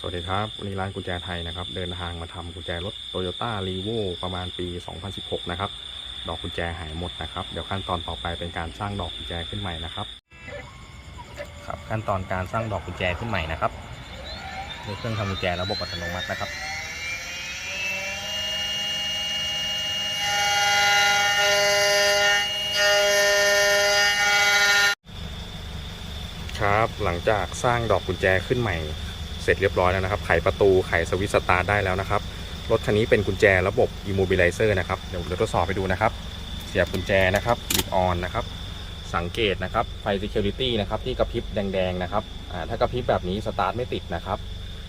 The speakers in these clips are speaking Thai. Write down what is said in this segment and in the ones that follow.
สวัสดีครับวันนี้ร้านกุญแจไทยนะครับ เดินทางมาทำกุญแจรถ Toyota r e v o ประมาณปี 2016 นะครับ ดอกกุญแจหายหมดนะครับ เดี๋ยวขั้นตอนต่อไปเป็นการสร้างดอกกุญแจขึ้นใหม่นะครับครับขั้นตอนการสร้างดอกกุญแจขึ้นใหม่นะครับด้วยเครื่องทำกุญแจระบบอัตโนมัตินะครับครับหลังจากสร้างดอกกุญแจขึ้นใหม่ เสร็จเรียบร้อยแล้วนะครับ ไขประตู ไขสวิตสตาร์ได้แล้วนะครับ รถคันนี้เป็นกุญแจระบบ immobilizer นะครับ เดี๋ยวผมจะทดสอบไปดูนะครับ เสียบกุญแจนะครับบิดออนนะครับ สังเกตนะครับ ไฟ security นะครับ ที่กระพริบแดงๆนะครับ อ่า ถ้ากระพริบแบบนี้สตาร์ทไม่ติดนะครับ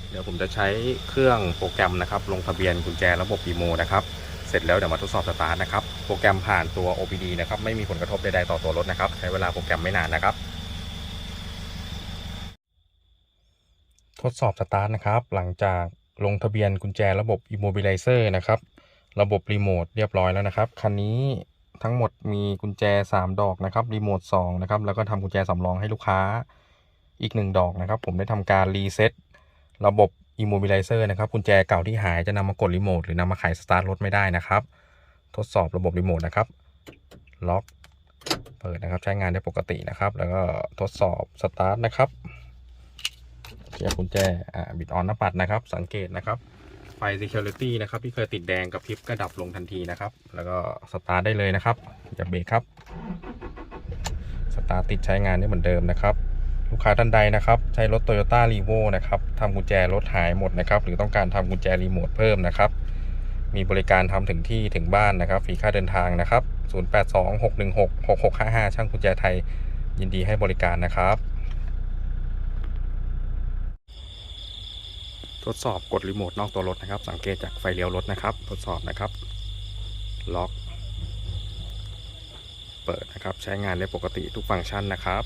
เดี๋ยวผมจะใช้เครื่องโปรแกรมนะครับ ลงทะเบียนกุญแจระบบ IMO นะครับ เสร็จแล้วเดี๋ยวมาทดสอบสตาร์ทนะครับ โปรแกรมผ่านตัว OBD นะครับ ไม่มีผลกระทบใดๆต่อตัวรถนะครับ ใช้เวลาโปรแกรมไม่นานนะครับ ทดสอบสตาร์ทนะครับ หลังจากลงทะเบียนกุญแจระบบ Immobilizer นะครับ ระบบรีโมทเรียบร้อยแล้วนะครับ คันนี้ทั้งหมดมีกุญแจ 3 ดอกนะครับรีโมท2นะครับ แล้วก็ทำกุญแจสำรองให้ลูกค้าอีก 1 ดอกนะครับ ผมได้ทำการรีเซ็ตระบบ Immobilizer นะครับกุญแจเก่าที่หายจะนำมากดรีโมทหรือนำมาไขสตาร์ทรถไม่ได้นะครับ ทดสอบระบบรีโมทนะครับล็อกเปิดนะครับใช้งานได้ปกตินะครับ แล้วก็ทดสอบสตาร์ทนะครับ เสียบกุญแจอ่าบิดออนหน้าปัดนะครับ สังเกตนะครับ ไฟ security นะครับ ที่เคยติดแดงกับพริบก็ดับลงทันทีนะครับ แล้วก็สตาร์ทได้เลยนะครับอย่าเบรกครับ สตาร์ทติดใช้งานได้เหมือนเดิมนะครับ ลูกค้าท่านใดนะครับ ใช้รถ Toyota r e v o นะครับทำกุญแจรถหายหมดนะครับ หรือต้องการทำกุญแจรีโมทเพิ่มนะครับ มีบริการทำถึงที่ถึงบ้านนะครับฟรีค่าเดินทางนะครับ 0826166655 ช่างกุญแจไทยยินดีให้บริการนะครับ ทดสอบกดรีโมทนอกตัวรถนะครับ สังเกตจากไฟเลี้ยวรถนะครับ ทดสอบนะครับ ล็อก เปิดนะครับ ใช้งานได้ปกติทุกฟังก์ชันนะครับ